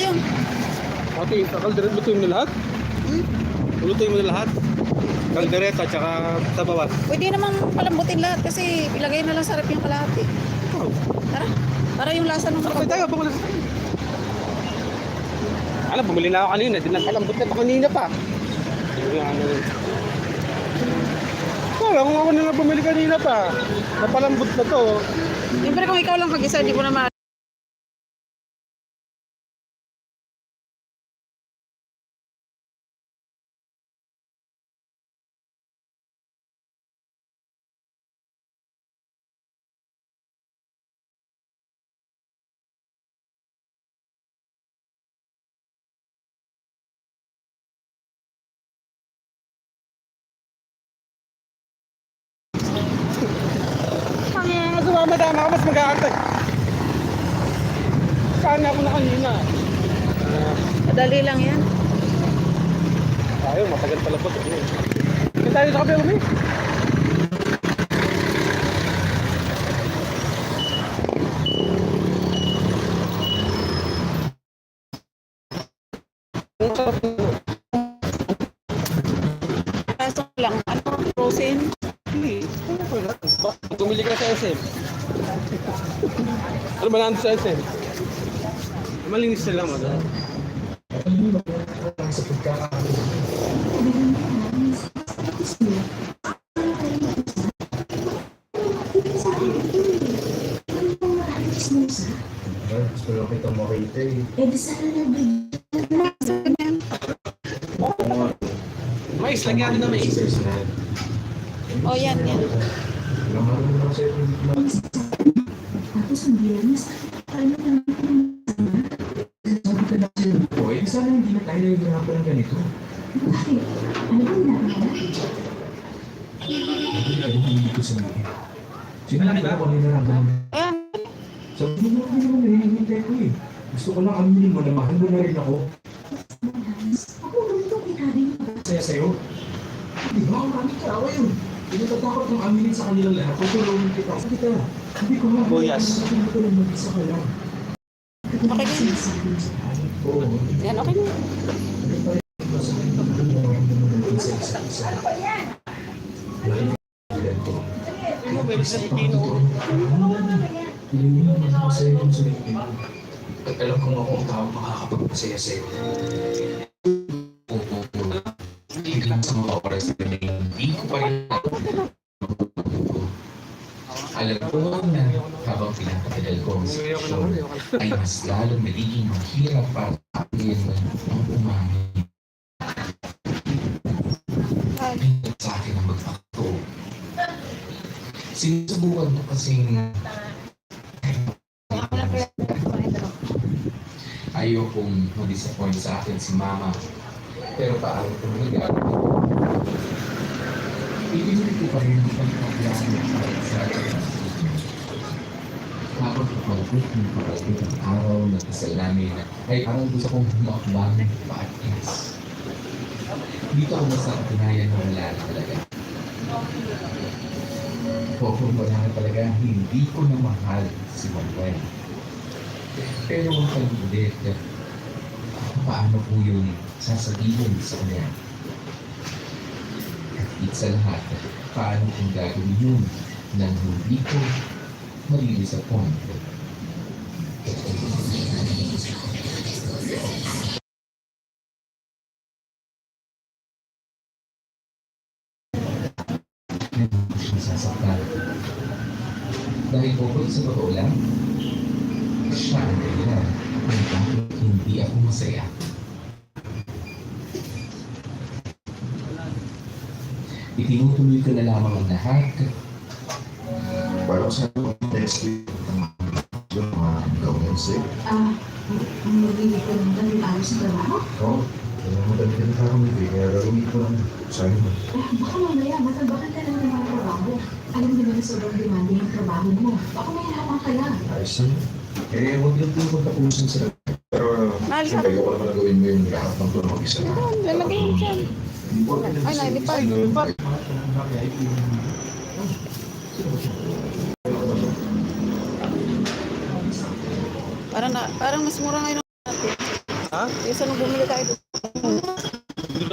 yun. Ate, kaldereta, lutuin mo na lahat? Hmm? Lutuin mo na lahat? Kaldereta, tsaka tabawan. Pwede namang palambutin lahat kasi ilagay na lang sa rep yung kalahati. Oh. Tara. Para yung lasa ng Sakay tayo, bumalik tayo. Alam, bumili na ako kanina. Di nagpalambot na pa kanina pa. Wala, kung ako na bumili kanina pa. Napalambot na to. Siyempre kung ikaw lang mag-isa, hindi mo na Sana ako na kanina. Madali lang yan. Tayo, matagal pala po. Kaya tayo sa kape, Umi. Kaso lang, ano, lang. Bakit? Tumili ka sa SM. ano ba nandun sa SM? Malinis sila? Gusto lang kita makita eh. Eh, di sana nabigyan. Mais, lagyan na mais. Na. O Oh, yan, yan. Tapos ang bilang niya sa ko kung nararamdaman. Ayan. Sabi mo naman naman nahihintay ko eh. Gusto ko lang aminin mo na mahal mo na rin ako. Ako ganito kinabi mo. Saya sa'yo. Di ba? Ang raming tao yun. Hindi natatakot ng aminin sa kanilang lahat. Tutulungan kita. Sa kita. Hindi. Boyas. Hindi ko lang mag-isa ka. Okay. Oo. Yan, okay na may isa ni Pino. Hindi mo naman ako sa'yo kung sabihin mo. At alam kong ako ang tao makakapagpasaya sa'yo. Hindi lang sa mga oras na hindi ko pa rin alam ko na habang pinapatagal ko ang sitwasyon ay mas lalong nagiging mahirap para sa akin ang umamin Sinusubukan ko kasing ayokong ma-disappoint sa akin si mama. Pero paano kung nagagawa? Ipilit ko pa rin ang pagkakayaan para sa akin. Habang kapalapit ng parating ang araw na kasal namin ay parang gusto kong humakbang paatras. Dito ako basta katunayan na wala talaga. Wala na talaga. Hindi ko na mahal si Manuel. Pero ang pag-ulit, paano po yun sasabihin sa kanya? At sa lahat, paano kung gagawin yun nang hindi ko mali-disappoint? Hindi siya sasaktan. Dahil bukod sa totoo lang, siya ang dahilan kung bakit hindi ako masaya. Itinutuloy ko na lamang ang lahat Parang sa next week, yung mga gawin sick. Ah, ang magbibig ko ng galing araw sa trabaho? Oo. Kaya madami ka na parang hindi. Kaya gagawin ko lang sa mo. Eh, baka mamaya, matabakan ka trabaho. Alam mo naman sobrang demanding ang trabaho mo. Baka may hirapan ka lang. Ayos na. Eh, huwag lang po pagtapusin sila. Pero, Mahal siyempre, ko naman na gawin mo yung lahat ng tulong mag-isa. Ayan, lalagay mo dyan. Ay, nailipad. Parang, na, parang mas mura ngayon ang natin. Ha? Yung sa nung bumili tayo